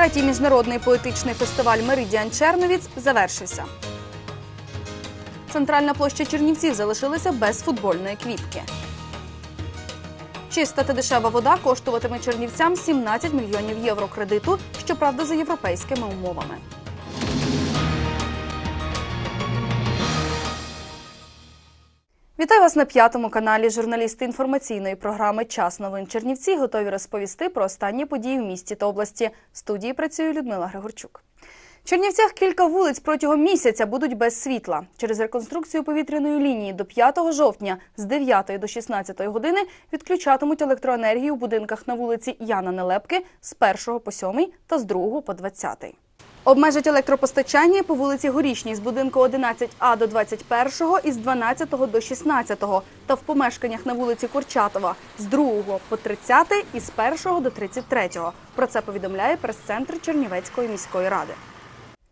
Третій міжнародний поетичний фестиваль Меридіан Черновіць завершився. Центральна площа Чернівців залишилася без футбольної квітки. Чиста та дешева вода коштуватиме чернівцям 17 мільйонів євро кредиту, щоправда, за європейськими умовами. Вітаю вас на п'ятому каналі. Журналісти інформаційної програми Час новин Чернівці готові розповісти про останні події в місті та області. В студії працює Людмила Григорчук. В Чернівцях кілька вулиць протягом місяця будуть без світла. Через реконструкцію повітряної лінії до 5 жовтня з 9 до 16 години відключатимуть електроенергію в будинках на вулиці Яна Нелепки з 1 по 7 та з 2 по 20. Обмежать електропостачання по вулиці Горішній з будинку 11А до 21 і з 12 до 16 та в помешканнях на вулиці Курчатова з 2 по 30 і з 1 до 33. Про це повідомляє прес-центр Чернівецької міської ради.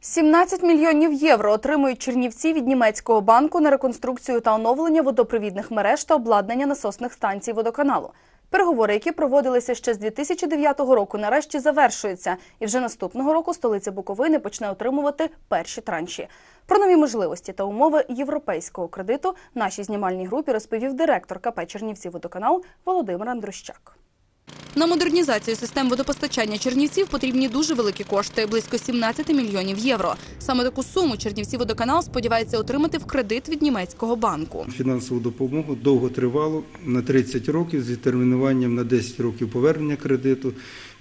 17 мільйонів євро отримують чернівці від німецького банку на реконструкцію та оновлення водопровідних мереж та обладнання насосних станцій водоканалу. Переговори, які проводилися ще з 2009 року, нарешті завершуються, і вже наступного року столиця Буковини почне отримувати перші транші. Про нові можливості та умови європейського кредиту нашій знімальній групі розповів директор КП Чернівці водоканал Володимир Андрущак. На модернізацію систем водопостачання Чернівців потрібні дуже великі кошти близько 17 мільйонів євро. Саме таку суму Чернівці водоканал сподівається отримати в кредит від німецького банку. Фінансову допомогу довго тривало на 30 років з відтермінуванням на 10 років повернення кредиту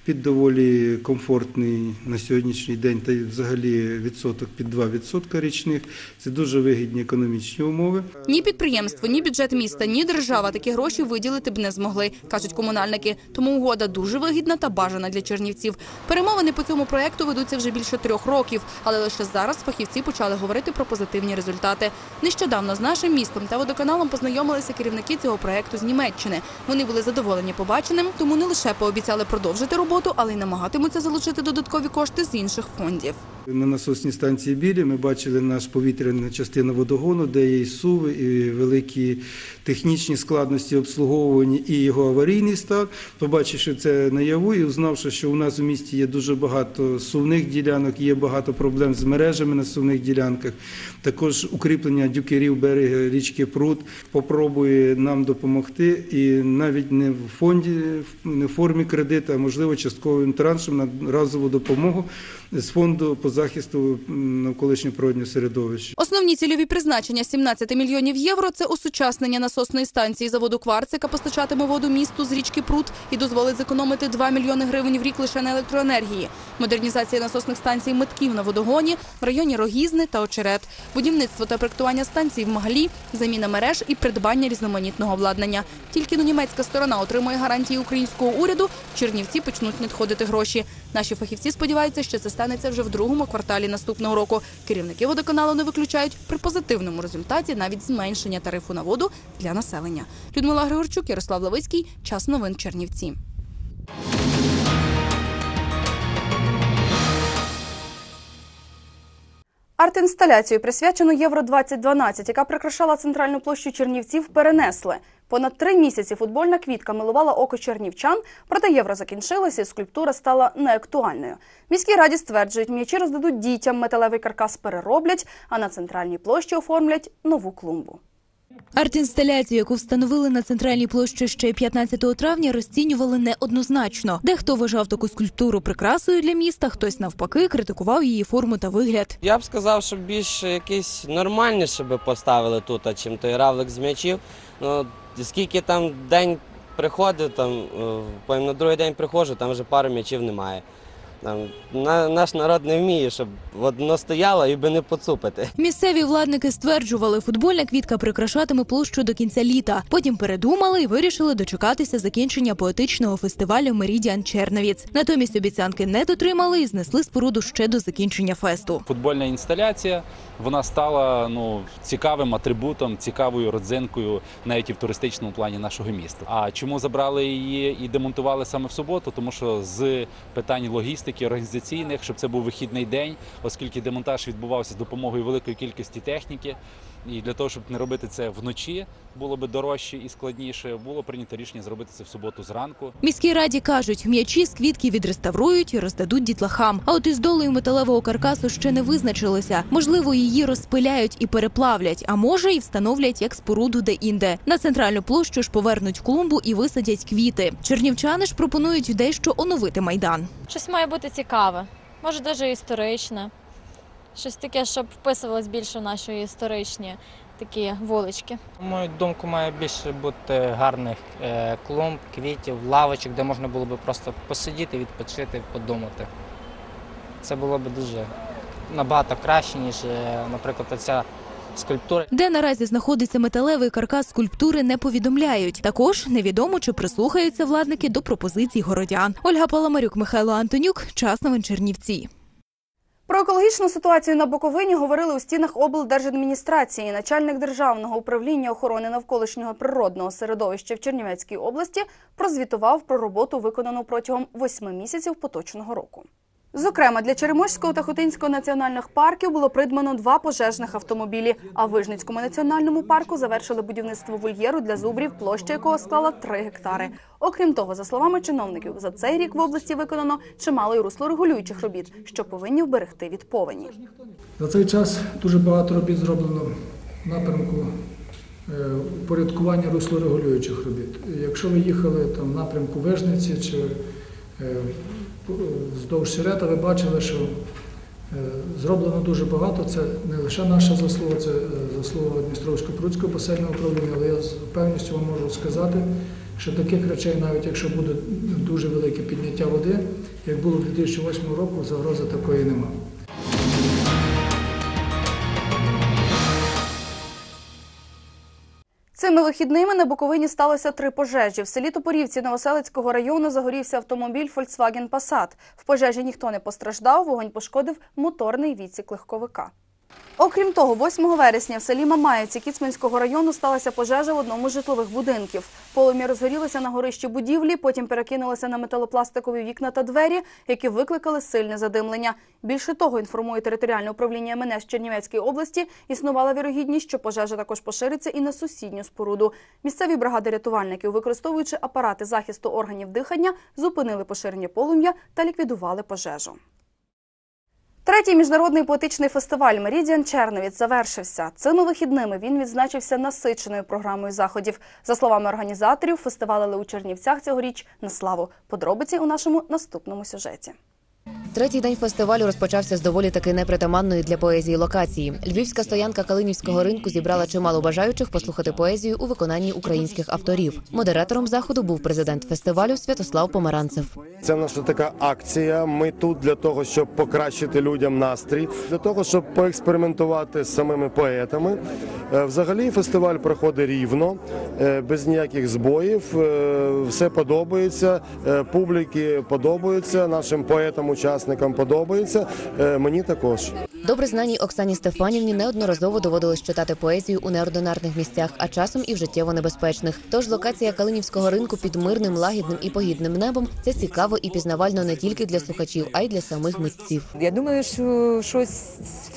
під доволі комфортний на сьогоднішній день та й взагалі відсоток під 2% річних. Це дуже вигідні економічні умови. Ні підприємство, ні бюджет міста, ні держава такі гроші виділити б не змогли, кажуть комунальники. Тому угода дуже вигідна та бажана для чернівців. Перемовини по цьому проекту ведуться вже більше трьох років, але лише зараз фахівці почали говорити про позитивні результати. Нещодавно з нашим містом та водоканалом познайомилися керівники цього проекту з Німеччини. Вони були задоволені побаченим, тому не лише пообіцяли продовжити роботу, але й намагатимуться залучити додаткові кошти з інших фондів. На насосній станції Білі ми бачили наш повітряна частина водогону, де є і суви, і великі технічні складності обслуговування, і його аварійний стан. Побачивши це наяву і узнавши, що у нас у місті є дуже багато сувних ділянок, є багато проблем з мережами на сувних ділянках. Також укріплення дюкерів берега річки Прут попробує нам допомогти, і навіть не в фонді, не в формі кредиту, а можливо частковим траншем на разову допомогу з фонду по захисту навколишнього природнього середовища. Основні цільові призначення 17 мільйонів євро це осучаснення насосної станції заводу «Кварц», яка постачатиме воду місту з річки Прут і дозволить зекономити 2 мільйони гривень в рік лише на електроенергії. Модернізація насосних станцій Митків на водогоні в районі Рогізни та Очерет, будівництво та проектування станцій в Магалі, заміна мереж і придбання різноманітного обладнання. Тільки німецька сторона отримує гарантії українського уряду, Чернівці почнуть надходити гроші. Наші фахівці сподіваються, що це станеться вже в другому кварталі наступного року. Керівники водоканалу не виключають при позитивному результаті навіть зменшення тарифу на воду для населення. Людмила Григорчук, Ярослав Лавицький. Час новин Чернівці. Арт-інсталяцію, присвячену Євро 2012, яка прикрашала центральну площу Чернівців, перенесли. Понад три місяці футбольна квітка милувала око чернівчан, проте євро закінчилося і скульптура стала неактуальною. Міській раді стверджують, м'ячі роздадуть дітям, металевий каркас перероблять, а на центральній площі оформлять нову клумбу. Арт-інсталяцію, яку встановили на центральній площі ще 15 травня, розцінювали неоднозначно. Дехто вважав таку скульптуру прикрасою для міста, хтось навпаки критикував її форму та вигляд. Я б сказав, що більш якийсь нормальніше би поставили тут, а чим той равлик з м'ячів. Ну, скільки там день приходить, там, е, потім на другий день приходжу, там вже пару м'ячів немає. Там, на, наш народ не вміє, щоб воно стояло і би не поцупити. Місцеві владники стверджували, футбольна квітка прикрашатиме площу до кінця літа. Потім передумали і вирішили дочекатися закінчення поетичного фестивалю Мерідіан Черновіць. Натомість обіцянки не дотримали і знесли споруду ще до закінчення фесту. Футбольна інсталяція вона стала ну цікавим атрибутом, цікавою родзинкою навіть і в туристичному плані нашого міста. А чому забрали її і демонтували саме в суботу? Тому що з питань логістики логістики, організаційних, щоб це був вихідний день, оскільки демонтаж відбувався з допомогою великої кількості техніки. І для того, щоб не робити це вночі, було би дорожче і складніше, було прийнято рішення зробити це в суботу зранку. Міській раді кажуть, м'ячі з квітки відреставрують і роздадуть дітлахам. А от із долею металевого каркасу ще не визначилися. Можливо, її розпиляють і переплавлять, а може, і встановлять як споруду де-інде. На центральну площу ж повернуть клумбу і висадять квіти. Чернівчани ж пропонують дещо оновити майдан. Щось має бути цікаве, може навіть історичне. Щось таке, щоб вписувалось більше в наші історичні такі вулички. На мою думку, має більше бути гарних е, клумб, квітів, лавочок, де можна було б просто посидіти, відпочити, подумати. Це було б дуже набагато краще, ніж, е, наприклад, оця скульптура. Де наразі знаходиться металевий каркас скульптури, не повідомляють. Також невідомо, чи прислухаються владники до пропозицій городян. Ольга Паламарюк, Михайло Антонюк. Час новин Чернівці. Про екологічну ситуацію на Буковині говорили у стінах облдержадміністрації. Начальник державного управління охорони навколишнього природного середовища в Чернівецькій області прозвітував про роботу, виконану протягом восьми місяців поточного року. Зокрема, для Черемошського та Хотинського національних парків було придбано два пожежних автомобілі. А в Вижницькому національному парку завершили будівництво вольєру для зубрів, площа якого склала 3 гектари. Окрім того, за словами чиновників, за цей рік в області виконано чимало й руслорегулюючих робіт, що повинні вберегти від повені. За цей час дуже багато робіт зроблено в напрямку е, упорядкування руслорегулюючих робіт. Якщо ви їхали там в напрямку Вижниці чи вздовж Сірета, ви бачили, що е, зроблено дуже багато. Це не лише наша заслуга, це е, заслуга Дністровсько-Прудського басейного управління, але я з певністю вам можу сказати, що таких речей, навіть якщо буде дуже велике підняття води, як було в 2008 року, загрози такої немає. Цими вихідними на Буковині сталося три пожежі. В селі Топорівці Новоселицького району загорівся автомобіль Volkswagen Passat. В пожежі ніхто не постраждав, вогонь пошкодив моторний відсік легковика. Окрім того, 8 вересня в селі Мамаївці Кіцманського району сталася пожежа в одному з житлових будинків. Полум'я розгорілося на горищі будівлі, потім перекинулося на металопластикові вікна та двері, які викликали сильне задимлення. Більше того, інформує територіальне управління МНС Чернівецької області, існувала вірогідність, що пожежа також пошириться і на сусідню споруду. Місцеві бригади рятувальників, використовуючи апарати захисту органів дихання, зупинили поширення полум'я та ліквідували пожежу. Третій міжнародний поетичний фестиваль Мерідіан Черновіць завершився. Цими вихідними він відзначився насиченою програмою заходів. За словами організаторів, фестивалили у Чернівцях цьогоріч на славу. Подробиці у нашому наступному сюжеті. Третій день фестивалю розпочався з доволі таки непритаманної для поезії локації. Львівська стоянка Калинівського ринку зібрала чимало бажаючих послухати поезію у виконанні українських авторів. Модератором заходу був президент фестивалю Святослав Помаранцев. Це наша така акція. Ми тут для того, щоб покращити людям настрій, для того, щоб поекспериментувати з самими поетами. Е, Взагалі фестиваль проходить рівно, е, без ніяких збоїв. Е, Все подобається. Публіки подобається, нашим поетам, учасникам подобається. е, Мені також. Добре знаній Оксані Стефанівні неодноразово доводилось читати поезію у неординарних місцях, а часом і в життєво небезпечних. Тож локація Калинівського ринку під мирним, лагідним і погідним небом це цікаво і пізнавально не тільки для слухачів, а й для самих митців. Я думаю, що щось,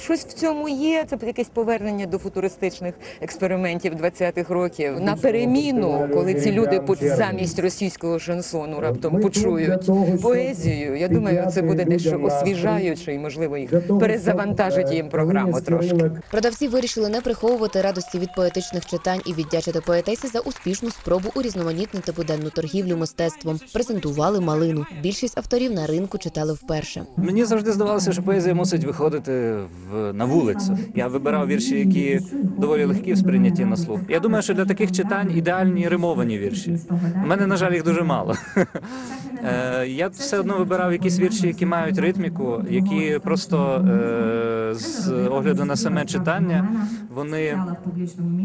щось в цьому є. Це якесь повернення до футуристичних експериментів 20-х років. На переміну, коли ці люди замість російського шансону раптом почують поезію. Я думаю, це буде дещо освіжаюче і можливо їх перезавантажить їм програму трошки. Продавці вирішили не приховувати радості від поетичних читань і віддячити поетесі за успішну спробу урізноманітнити буденну торгівлю мистецтвом. Презентували малину. Більшість авторів на ринку читали вперше. Мені завжди здавалося, що поезія мусить виходити в, на вулицю. Я вибирав вірші, які доволі легкі в сприйнятті на слух. Я думаю, що для таких читань ідеальні римовані вірші. У мене, на жаль, їх дуже мало. Е, Я все одно вибирав якісь вірші, які мають ритміку, які просто е, з огляду на саме читання вони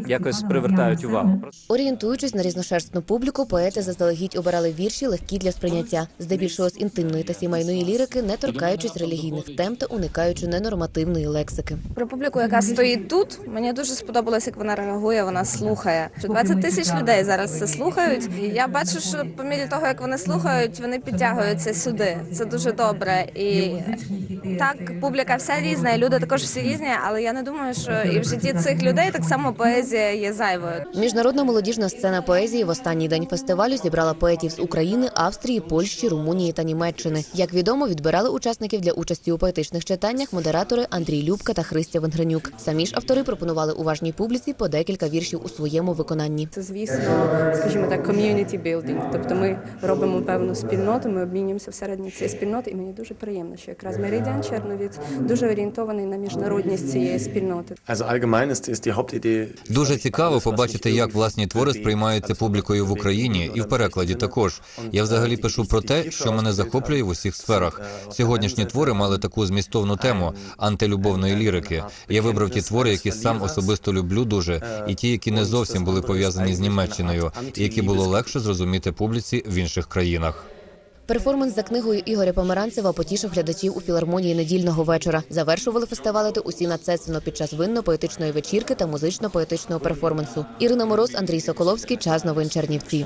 якось привертають увагу. Орієнтуючись на різношерстну публіку, поети заздалегідь обирали вірші легкі для сприйняття, здебільшого з інтимної та сімейної лірики, не торкаючись релігійних тем та уникаючи ненормативної лексики. Про публіку, яка стоїть тут, мені дуже сподобалось, як вона реагує, вона слухає. Що 20 тисяч людей зараз це слухають. І я бачу, що по мірі того, як вони слухають, вони підтягуються сюди. Це дуже добре. І так, публіка вся різна, і люди також всі різні, але я не думаю, що і в житті цих людей так само поезія є зайвою. Міжнародна молодіжна сцена поезії в останній день фестивалю зібрала поетів з України, Австрії, Польщі, Румунії та Німеччини. Як відомо, відбирали учасників для участі у поетичних читаннях модератори Андрій Любка та Христя Венгренюк. Самі ж автори пропонували уважній публіці по декілька віршів у своєму виконанні. Це, звісно, скажімо так, community building. Тобто ми робимо певну спільноту, ми обмінюємося всередині цієї спільноти, і мені дуже приємно, що якраз Меридіан Черновіць дуже орієнтований на міжнародність цієї спільноти. Дуже цікаво побачити, як власні твори сприймаються публікою в Україні і в перекладі також. Я взагалі пишу про те, що мене захоплює в усіх сферах. Сьогоднішні твори мали таку змістовну тему антилюбовної лірики. Я вибрав ті твори, які сам особисто люблю дуже, і ті, які не зовсім були пов'язані з Німеччиною, і які було легше зрозуміти публіці в інших країнах. Перформанс за книгою Ігоря Помаранцева потішив глядачів у філармонії недільного вечора. Завершували фестивалити усі нацесено під час винно-поетичної вечірки та музично-поетичного перформансу. Ірина Мороз, Андрій Соколовський. Час новин Чернівці.